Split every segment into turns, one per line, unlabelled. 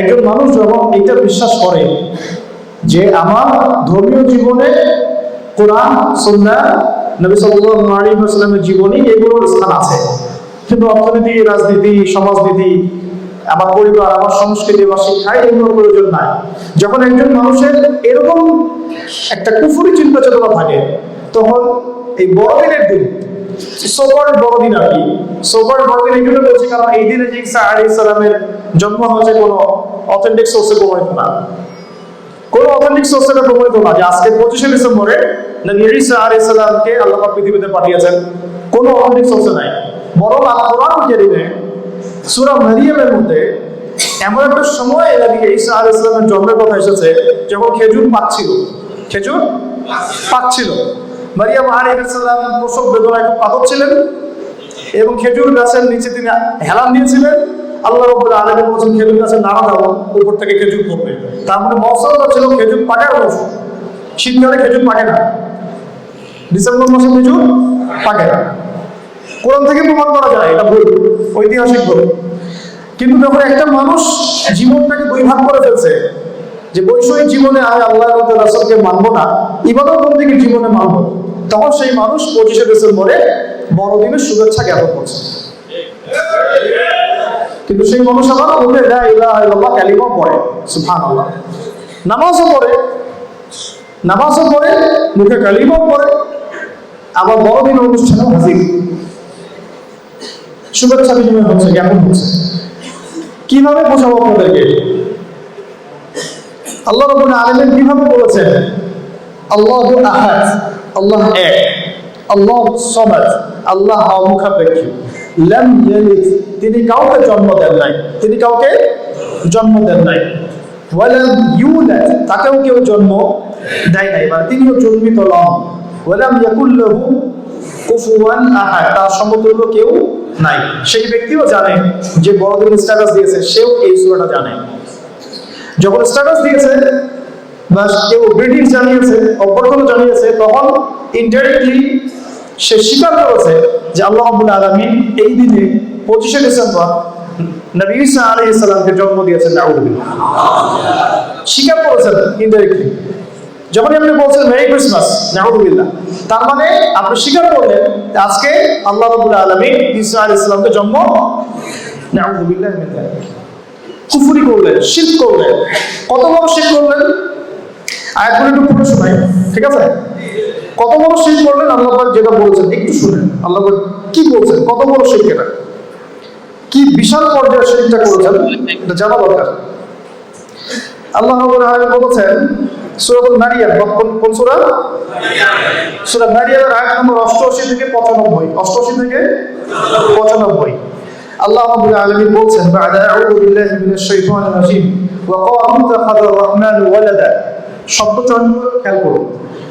একজন মানুষ যখন এটা বিশ্বাস করে যে আমার ধর্মীয় জীবনে কোরআন সন্ধ্যা নবী ওয়াসাল্লামের জীবনী এগুলোর স্থান আছে। কিন্তু অর্থনীতি, রাজনীতি, সমাজনীতি, আমার পরিবার, আমার সংস্কৃতি বা শিক্ষায় এগুলোর প্রয়োজন নাই। যখন একজন মানুষের এরকম একটা কুফুরি চিন্তা চেতনা থাকে, তখন এই বড়দিনের দিন সোপার বড়দিন আর কি। সোপার বড়দিন এই জন্য বলছি কারণ এই দিনে যে ইসা আলী ইসলামের জন্ম হয়েছে কোনো অথেন্টিক সোর্সে প্রমাণিত না। কোন অথেন্টিক সোর্সে প্রমাণিত না যে আজকে পঁচিশে ডিসেম্বরে নবী ঈসা আলাইহিস সালামকে আল্লাহ পৃথিবীতে পাঠিয়েছেন। কোন অথেন্টিক সোর্সে নাই। বরং আল কোরআন সূরা মারিয়ামের মধ্যে এমন একটা সময় নবী ঈসা আলাইহিস সালামের জন্মের কথা এসেছে, যখন খেজুর পাচ্ছিল খেজুর পাচ্ছিল মারিয়াম আলাইহিস সালাম প্রসব বেদনায় খুব পাথর ছিলেন এবং খেজুর গাছের নিচে তিনি হেলান দিয়েছিলেন। আল্লাহ রব্বুল আলামিন বলেছেন, খেজুর গাছের নাড়া দাও, উপর থেকে খেজুর পড়বে। তার মানে মৌসুমটা ছিল খেজুর পাকার মৌসুম। শীতকালে খেজুর পাকে না। ডিসেম্বর মাসে খেজুর পাকে না। কোরআন থেকে প্রমাণ করা যায়, এটা ভুল, ঐতিহাসিক ভুল। কিন্তু যখন একটা মানুষ জীবনটাকে দুই ভাগ করে ফেলছে। যে বৈষয়িক জীবনে আমি আল্লাহ রাসুলকে মানবো না ইবাদত বন্দীকে জীবনে মানবো তখন সেই মানুষ পঁচিশে ডিসেম্বরে বড়দিনের শুভেচ্ছা জ্ঞাপন করছে। কিন্তু সেই মানুষ আবার ইল্লাল্লাহ কালিমা পড়ে, সুবহানাল্লাহ। নামাজও পড়ে নামাজও পড়ে, মুখে কালিমাও পড়ে, আবার বড়দিন অনুষ্ঠানেও হাজির। শুভেচ্ছা বিনিময় হচ্ছে, জ্ঞাপন হচ্ছে। কীভাবে বোঝাবো আপনাদেরকে? আল্লাহ রাব্বুল আলামিন কীভাবে বলেছেন আল্লাহু আহাদ আল্লাহ এক আল্লাহ সামাদ আল্লাহ অমুখাপেক্ষী। লাম ইয়ালিদ তিনি কাউকে জন্ম দেন নাই। তিনি কাউকে জন্ম দেন নাই। ওয়ালাম ইউলাদ তাকেও কেউ জন্ম দেয় নাই মানে তিনিও জন্মিত নন। ওয়ালাম ইয়াকুল লাহু কুফুয়ান আহাদ তার সমতুল্য কেউ নাই। সেই ব্যক্তিও জানে যে বড়দিন স্ট্যাটাস দিয়েছে সেও এই সূরাটা জানে। যখন স্ট্যাটাস দিয়েছে বা কেউ ব্রিটিশ জানিয়েছে অভ্যর্থনা জানিয়েছে, তখন ইনডাইরেক্টলি সে স্বীকার করেছে যে আল্লাহ আব্বুল আলমী এই দিনে পঁচিশে ডিসেম্বর নবী ইসা আলী ইসলামকে জন্ম দিয়েছেন স্বীকার করেছেন ইনডাইরেক্টলি যখনই আপনি বলছেন মেরি ক্রিসমাস নাউদুবিল্লাহ তার মানে আপনি স্বীকার করলেন আজকে আল্লাহ রাব্বুল আলামিন ঈসা আলাইহিস সালামকে জন্ম যালিক কুফরি করলেন, শিরক করলেন। কত বড় শিরক করলেন? আয়াতগুলো একটু পড়ে শোনাই, ঠিক আছে? কত বড় শিরক করলেন আল্লাহ যেটা বলেছেন, একটু শুনেন। আল্লাহ কি বলছেন? কত বড় শিরক এটা? কি বিশাল পর্যায়ের শিরকটা করেছেন? এটা জানা দরকার। আল্লাহ বলেছেন, সূরাতুল মারিয়াম কোন সূরা? সূরা মারিয়ামের আয়াত নম্বর 88 থেকে 95 88 থেকে 95 আল্লাহ রাব্বুল আলামিন বলছেন, বা'দা আউযু বিল্লাহি মিনাশ শাইতানির রাজীম। ওয়া ক্বালু ইত্তাখাযা আর-রাহমান ওয়ালাদা। শব্দ চয়ন করে খেয়াল করুন।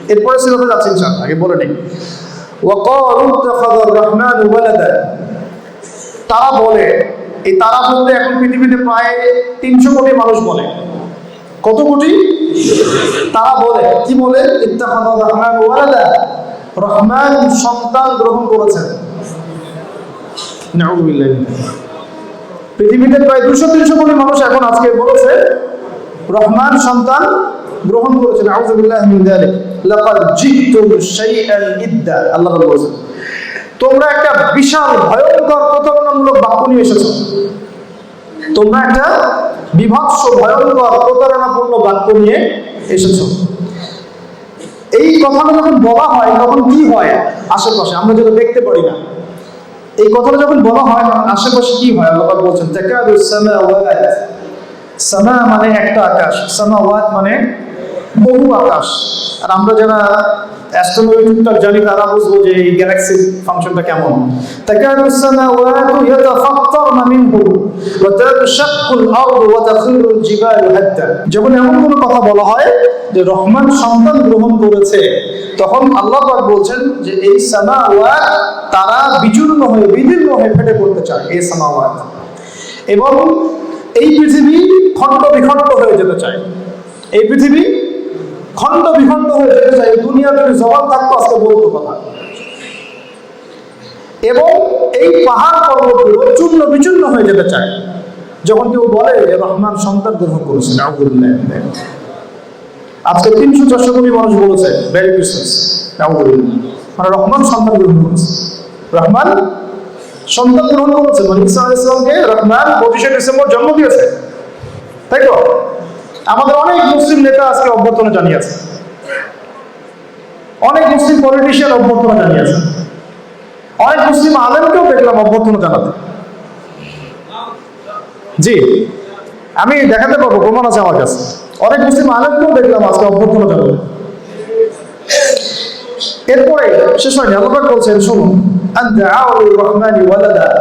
এরপরে সূরাতে যাচ্ছে ইনশাআল্লাহ আগে বলে নেই। ওয়া ক্বালু ইত্তাখাযা আর-রাহমান ওয়ালাদা। তারা বলে এই তারা বলতে এখন পৃথিবীতে প্রায় তিনশো কোটি মানুষ বলে। কত কোটি? তারা বলে কি বলে? ইত্তাখাযা রহমান ওয়ালাদা। রহমান সন্তান গ্রহণ করেছেন। পৃথিবীতে প্রায় দুশো তিনশো কোটি মানুষ এখন আজকে বলেছে রহমান সন্তান গ্রহণ করেছেন, আউযুবিল্লাহ মিন যালিক। লাকাদ জিতুম শাইআন ইদ্দা, আল্লাহ বলেছেন। তোমরা একটা বিশাল ভয়ঙ্কর প্রতারণামূলক বাক্য নিয়ে এসেছ। তোমরা একটা বিভৎস ভয়ঙ্কর প্রতারণাপূর্ণ বাক্য নিয়ে এসেছ। এই কথাটা যখন বলা হয়, তখন কি হয় আশেপাশে? আমরা যেটা দেখতে পারি না। এই কথাটা যখন বলা হয় আশেপাশে কি হয়? আল্লাহ বলছেন সামা মানে একটা আকাশ, সামাওয়াত মানে বহু আকাশ। আর আমরা যারা অ্যাস্ট্রোনমি জানি, তারা বুঝব যে এই গ্যালাক্সির ফাংশনটা কেমন। তাকাদু সামাওয়াতু ইয়াতাফাত্তারনা মিনহু ওয়া তানশাক্কুল আরদু ওয়া তাখিরুল জিবালু হাত্তা যখন এমন কোনো কথা বলা হয় যে রহমান সন্তান গ্রহণ করেছে, তখন আল্লাহ পাক বলছেন যে এই সামাওয়াত তারা বিচূর্ণ হয়ে, বিদীর্ণ হয়ে ফেটে পড়তে চায়, এই সামাওয়াত। এবং এই পৃথিবী খণ্ড বিখণ্ড হয়ে যেতে চায়। এই পৃথিবী খণ্ড বিখণ্ড হয়ে যেতে চায় দুনিয়া যদি জবাব থাকতো আজকে বলতো কথা। এবং এই পাহাড় পর্বতগুলো চূর্ণ বিচূর্ণ হয়ে যেতে চায়। যখন কেউ বলে রহমান, সন্তান গ্রহণ করেছে আজকে তিনশো চারশো কোটি মানুষ বলেছে ভেরি নাউজুবিল্লাহ মানে রহমান সন্তান গ্রহণ করেছে। রহমান সন্তান গ্রহণ করেছে। মানে ইসা ইসলামকে রহমান পঁচিশে ডিসেম্বর জন্ম দিয়েছে। তাই তো? আমাদের অনেক মুসলিম নেতা আজকে অভ্যর্থনা জানিয়েছে। অনেক মুসলিম পলিটিশিয়ান অভ্যর্থনা জানিয়েছে। অনেক মুসলিম আলেমকেও দেখলাম অভ্যর্থনা জানাতে। জি, আমি দেখাতে পারব, প্রমাণ আছে আমার কাছে। অনেক মুসলিম আলেমকেও দেখলাম আজকে অভ্যর্থনা জানাতে। এরপরে, শেষ হয়নি, আল্লাহ বলছেন, শুনুন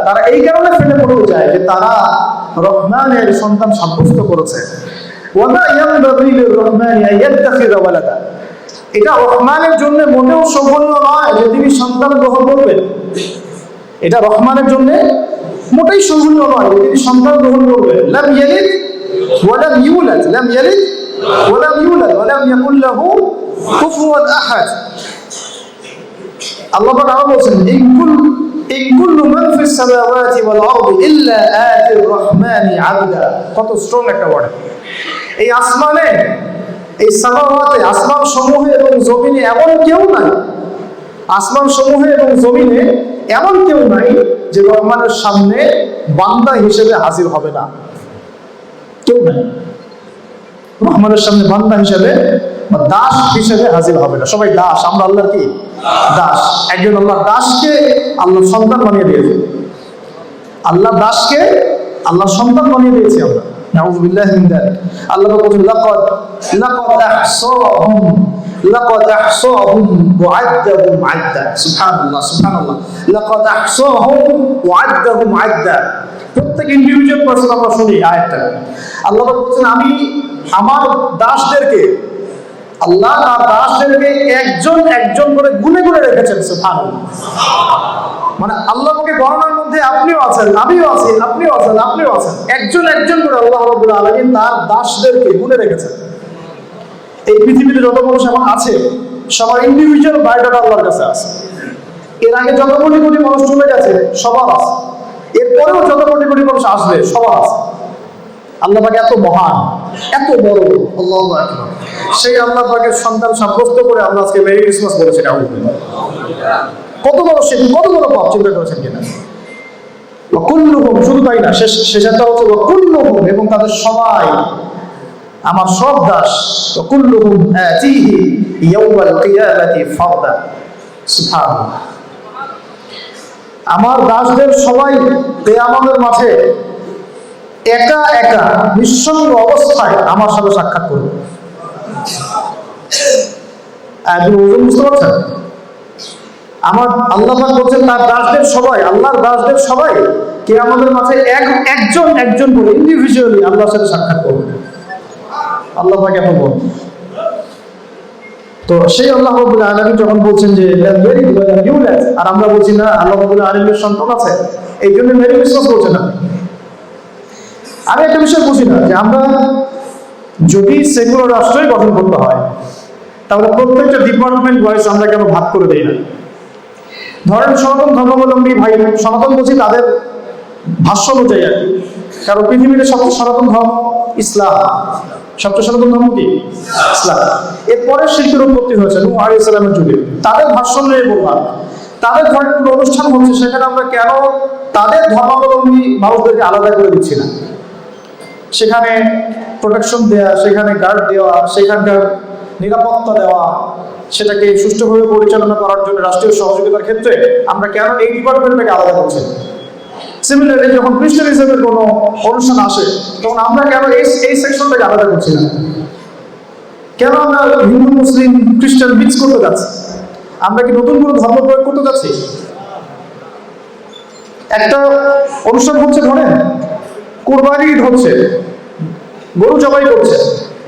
তারা এই কারণে ফেলে পড়তে যায় যে তারা রহমানের সন্তান সাব্যস্ত করেছে। এটা রহমানের জন্য মোটেও শোভনীয় নয় যে তিনি সন্তান গ্রহণ করবেন। এটা রহমানের জন্য মোটেই শোভনীয় নয় যে তিনি সন্তান গ্রহণ করবেন। লাম ইয়ালিদ ওয়ালাম ইউলাদ। লাম ইয়ালিদ ওয়ালাম ইউলাদ ওয়ালাম ইয়াকুল লাহু কুফুয়ান আহাদ। আল্লাহ পাক আরও বলছেন, ইন কুল, ইন কুল্লু মান ফিস সামাওয়াতি ওয়াল আরদি ইল্লা আতির রহমানি আবদা। কত স্ট্রং একটা ওয়ার্ড এই আসমানে, এই সামাওয়াতে আসমান সমূহে এবং জমিনে এমন কেউ নাই। আসমান সমূহে এবং জমিনে এমন কেউ নাই যে রহমানের সামনে বান্দা হিসেবে হাজির হবে না। কেউ নাই। রহমানের সামনে বান্দা হিসেবে বা দাস হিসেবে হাজির হবে না। সবাই দাস, আমরা আল্লাহর কি? দাস। একজন আল্লাহ দাসকে আল্লাহ সন্তান বানিয়ে দিয়েছে। আল্লাহ দাসকে আল্লাহ সন্তান বানিয়ে দিয়েছে আমরা। নাউযু বিল্লাহি মিন যালিক আল্লাহ বলেন লাকাদ লাকাদ আহসাহুম লাকাদ আহসাহুম ওয়া আদ্দাহুম আদ্দা সুবহানাল্লাহ সুবহানাল্লাহ। লাকাদ আহসাহুম ওয়া আদ্দাহুম আদ্দা প্রত্যেক ইন্ডিভিজুয়াল পারসন আমরা শুনি আয়াতটা। আল্লাহ বলছেন, আমি আমার দাসদেরকে আল্লাহ তার দাসদেরকে একজন একজন করে গুনে গুনে রেখেছেন, সুবহানাল্লাহ। মানে আল্লাহকে গণনার মধ্যে আপনিও আছেন, আমিও আছি, আপনিও আছেন আপনিও আছেন। একজন একজন করে আল্লাহ রাব্বুল আলামিন তার দাসদেরকে গুনে রেখেছেন। এই পৃথিবীতে যত মানুষ এখন আছে, সবার ইন্ডিভিজুয়াল বায়োডাটা আল্লাহর কাছে আছে। এর আগে যত কোটি কোটি মানুষ চলে গেছে, সবার আছে। এরপরেও যত কোটি কোটি মানুষ আসবে, সবার আছে। আল্লাহ পাকে এত মহান, এত বড়। আল্লাহ সেই আল্লাহ পাকের সন্তান সাব্যস্ত করে আমরা আজকে মেরি ক্রিসমাস বলেছি কত বড় সে কত বড় পাপ, চিন্তা করেছেন কিনা? শুধু তাই না, শেষ হচ্ছে এবং তাদের সবাই, আমার সব দাস কুল্লুহুম আতিহি ইয়াউমাল কিয়ামাতি ফারদা, সুবহানাল্লাহ। আমার দাসদের সবাই কিয়ামতের মাঠে একা একা নিঃসঙ্গ অবস্থায় আমার সাথে সাক্ষাৎ করবে বুঝতে পারছেন? আমার আল্লাহ বলছেন, তার দাসদের সবাই, আল্লাহর দাসদের সবাই কে আমাদের মাঝে এক, একজন একজন করে ইন্ডিভিজুয়ালি আল্লাহর সাথে সাক্ষাৎ করবে। আল্লাহ এত বল তো সেই আল্লাহ রাব্বুল আলামিন যখন বলছেন যে আর আমরা বলছি, না, আল্লাহ রাব্বুল আলামিনের সন্তান আছে। এই জন্য মেরি বিশ্বাস করছে না। আমি একটা বিষয় বুঝি না, যে আমরা যদি সেকুলার রাষ্ট্রই গঠন করতে হয়, তাহলে প্রত্যেকটা ডিপার্টমেন্ট ওয়াইজ আমরা কেন ভাগ করে দেই না? ধরেন সনাতন ধর্মাবলম্বী ভাই, সনাতন বলছি তাদের ভাষ্য অনুযায়ী আর কি। কারণ পৃথিবীতে সবচেয়ে সনাতন ধর্ম ইসলাম। সবচেয়ে সনাতন ধর্ম কি? ইসলাম। এরপরে শিল্পের উৎপত্তি হয়েছে আলী ইসলামের যুগে। তাদের ভাষ্য নিয়ে বললাম, তাদের ধরেন অনুষ্ঠান হচ্ছে, সেখানে আমরা কেন তাদের ধর্মাবলম্বী মানুষদেরকে আলাদা করে দিচ্ছি না? সেখানে প্রোটেকশন দেওয়া সেখানে গার্ড দেওয়া, সেখানকার নিরাপত্তা দেওয়া, সেটাকে সুষ্ঠুভাবে পরিচালনা করার জন্য রাষ্ট্রীয় সহযোগিতার ক্ষেত্রে আমরা কেন এই ডিপার্টমেন্টটাকে আলাদা করছি? সিমিলারলি যখন খ্রিস্টানিজমের কোনো অনুষ্ঠান আসে, তখন আমরা কেন এই এই সেকশনটাকে আলাদা করছি না? কেন আমরা হিন্দু, মুসলিম, খ্রিস্টান মিক্স করতে যাচ্ছি? আমরা কি নতুন কোনো ধর্ম প্রয়োগ করতে যাচ্ছি? একটা অনুষ্ঠান হচ্ছে ধরেন কোরবানি ঈদ হচ্ছে গরু জবাই করছে।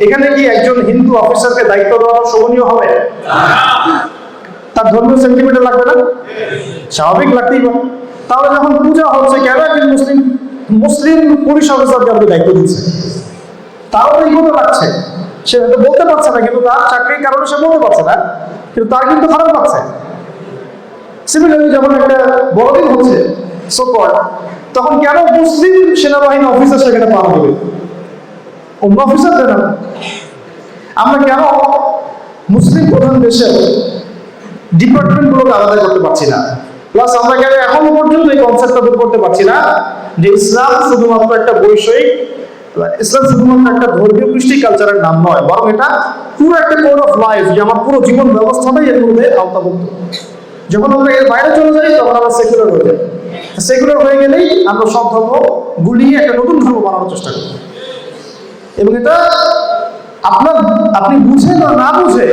এখানে কি একজন হিন্দু অফিসারকে দায়িত্ব দেওয়া শোভনীয় হবে? তার ধর্মীয় সেন্টিমেন্ট লাগবে না? স্বাভাবিক লাগতেই পারে। তাহলে যখন পূজা হচ্ছে, কেন একজন মুসলিম মুসলিম পুলিশ অফিসারকে আপনি দায়িত্ব দিচ্ছে তাও তো লাগছে সে হয়তো বলতে পারছে না, কিন্তু তার চাকরির কারণে সে বলতে পারছে না, কিন্তু তার কিন্তু খারাপ লাগছে। সিমিলারলি যখন একটা বড়দিন হচ্ছে সোপর তখন কেন মুসলিম সেনাবাহিনী অফিসার সেখানে পাওয়া দেবে অন্য অফিসার না আমরা কেন মুসলিম প্রধান দেশে ডিপার্টমেন্টগুলোকে আলাদা করতে পারছি না? প্লাস আমরা কেন এখনও পর্যন্ত এই কনসেপ্টটা দূর করতে পারছি না? যে ইসলাম শুধুমাত্র একটা বৈষয়িক, ইসলাম শুধুমাত্র একটা ধর্মীয় কৃষ্টি কালচারের নাম নয়, বরং এটা পুরো একটা কোড অফ লাইফ যে আমার পুরো জীবন ব্যবস্থাটাই এর মধ্যে আওতাভুক্ত। যখন আমরা এর বাইরে চলে যাই, তখন আমরা সেকুলার হয়ে যাই। সেকুলার হয়ে গেলেই আমরা সব ধর্ম গুলিয়ে একটা নতুন ধর্ম বানানোর চেষ্টা করি। এবং এটা আপনার, আপনি বুঝে বা না বুঝে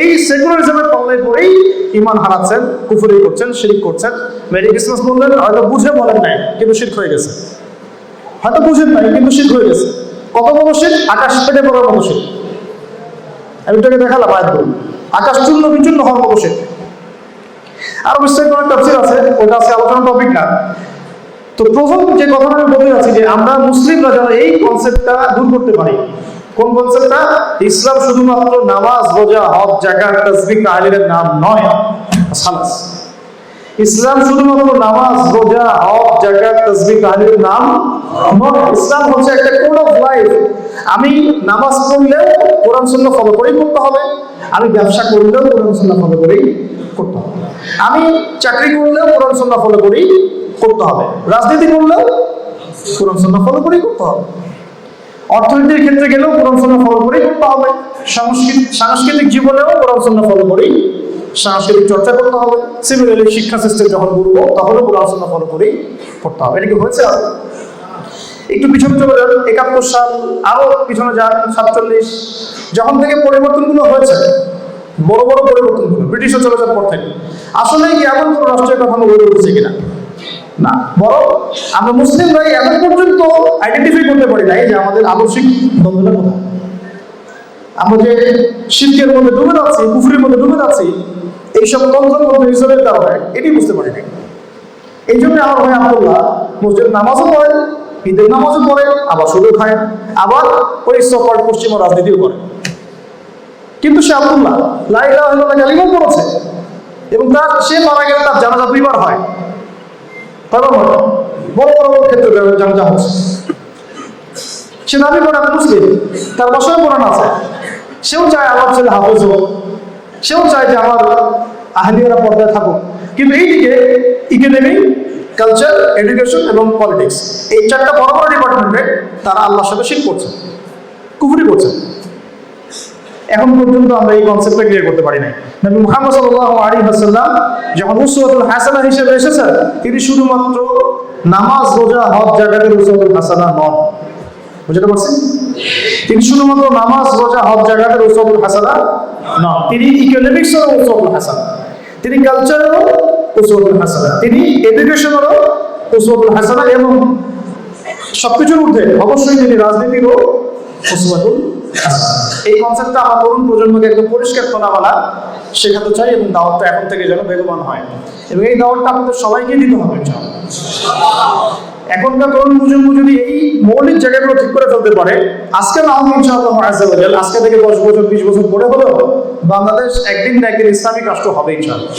এই সেকুলারিজমের পাল্লায় পরেই ইমান হারাচ্ছেন, কুফুরি করছেন, শিরিক করছেন। মেরি ক্রিসমাস বললেন, হয়তো বুঝে বলেন নাই, কিন্তু শিরক হয়ে গেছে। হয়তো বুঝেন নাই, কিন্তু শিরক হয়ে গেছে। কত বড় শির আকাশ পেটে পড়ার মতো শির আমি তোকে দেখালাম আয়াত আকাশ চূর্ণ বিচূর্ণ হওয়ার মতো শির আরও বিস্তারিত অনেক তাফসীর আছে? ওটা আছে আলোচনার টপিক না। তো প্রথম যে কথাটা আমি বলতে যাচ্ছি যে আমরা মুসলিমরা যেন এই কনসেপ্টটা দূর করতে পারি। কোন কনসেপ্টটা ইসলাম শুধুমাত্র নামাজ, রোজা, হজ জাকাত তাসবিহ, তাহলিলের নাম নয়। সালাস। ইসলাম শুধুমাত্র নামাজ, রোজা, হজ জাকাত তাসবিহ, তাহলিলের নাম নয়। ইসলাম হচ্ছে একটা কোড অফ লাইফ। আমি নামাজ পড়লেও কোরআন সুন্নাহ ফলো করেই করতে হবে। আমি ব্যবসা করলেও কোরআন সুন্নাহ ফলো করেই করতে হবে। আমি চাকরি করলেও কোরআন সুন্নাহ ফলো করি, করতে হবে। রাজনীতি করলেও কোরআন সুন্নাহ ফলো করেই করতে হবে। অর্থনীতির ক্ষেত্রে গেলেও কোরআন সুন্নাহ ফলো করেই করতে হবে। সাংস্কৃতিক সাংস্কৃতিক জীবনেও কোরআন সুন্নাহ ফলো করেই সাংস্কৃতিক চর্চা করতে হবে। সিমিলারলি শিক্ষা সিস্টেম যখন করব তখনও কোরআন ফলো করেই করতে হবে। এটা কি হয়েছে একটু পিছনে চলে যান, একাত্তর সাল আরও পিছনে যান, সাতচল্লিশ। যখন থেকে পরিবর্তনগুলো হয়েছে বড় বড় পরিবর্তনগুলো ব্রিটিশও চলে যাওয়ার পর থেকে। আসলে কি এমন কোনো রাষ্ট্রের কাঠামো গড়ে উঠেছে কিনা? না বড় আমরা মুসলিমরাই এখন পর্যন্ত আইডেন্টিফাই করতে পারি নাই যে আমাদের আদর্শিক দ্বন্দ্বটা কোথায়। আমরা যে শিল্পের মধ্যে ডুবে যাচ্ছি পুকুরের মধ্যে ডুবে যাচ্ছি, এইসব তন্ত্রের মধ্যে হিসেবের কারণে এটি বুঝতে পারি নাই। এই জন্য আমার ভাই আব্দুল্লাহ মসজিদ নামাজও পড়েন, ঈদের নামাজও পড়ে আবার শুধু খায়, আবার ওই সফর পশ্চিমা রাজনীতিও করে কিন্তু সে আব্দুল্লাহ লাইলা হলো কালিমাও পড়েছে। এবং তার, সে মারা গেলে তার জানাজা দুইবার হয়। কয়বার বড় বড় ক্ষেত্রে জানাজা হচ্ছে। সে দাবি করে মুসলিম, তার বছর কোরআন আছে। সেও চায় আমার ছেলে হাফেজ হোক। সেও চায় যে আমার আহলিয়ারা পর্দায় থাকুক। কিন্তু এইদিকে ইকোনমি কালচার এডুকেশন এবং পলিটিক্স এই চারটা বড় বড় ডিপার্টমেন্টে তারা আল্লাহর সাথে শিখ করছে। কুফুরি করছে। এখন পর্যন্ত আমরা এই কনসেপ্টটা ক্লিয়ার করতে পারি নাই। নবী মুহাম্মদ সাল্লাল্লাহু আলাইহি ওয়াসাল্লাম যখন উসওয়াতুল হাসানা হিসেবে এসেছেন, তিনি শুধুমাত্র নামাজ, রোজা, হজ জাকাতের উসওয়াতুল হাসানা নন। বুঝতে পারছেন? তিনি শুধুমাত্র নামাজ, রোজা, হজ জাকাতের উসওয়াতুল হাসানা নন। তিনি ইকোনমিক্সেরও উসওয়াতুল হাসানা। তিনি কালচারেরও উসওয়াতুল হাসানা। তিনি এডুকেশনেরও উসওয়াতুল হাসানা এবং সবকিছুর ঊর্ধ্বে অবশ্যই তিনি রাজনীতিরও উসওয়াতুল। এই কনসেপ্টটা আমার তরুণ প্রজন্মকে একদম পরিষ্কার খোলামেলা শেখাতে চাই এবং দাওয়াতটা এখন থেকে যেন বেগবান হয়। এবং এই দাওয়াতটা আমাদের সবাইকে দিতে হবে এখনকার তরুণ প্রজন্ম যদি এই মৌলিক জায়গাগুলো ঠিক করে ফেলতে পারে, আজকে ইনশাআল্লাহ আজকে থেকে দশ বছর, বিশ বছর পরে হলেও বাংলাদেশ একদিন না একদিন ইসলামিক রাষ্ট্র হবে, ইনশাআল্লাহ।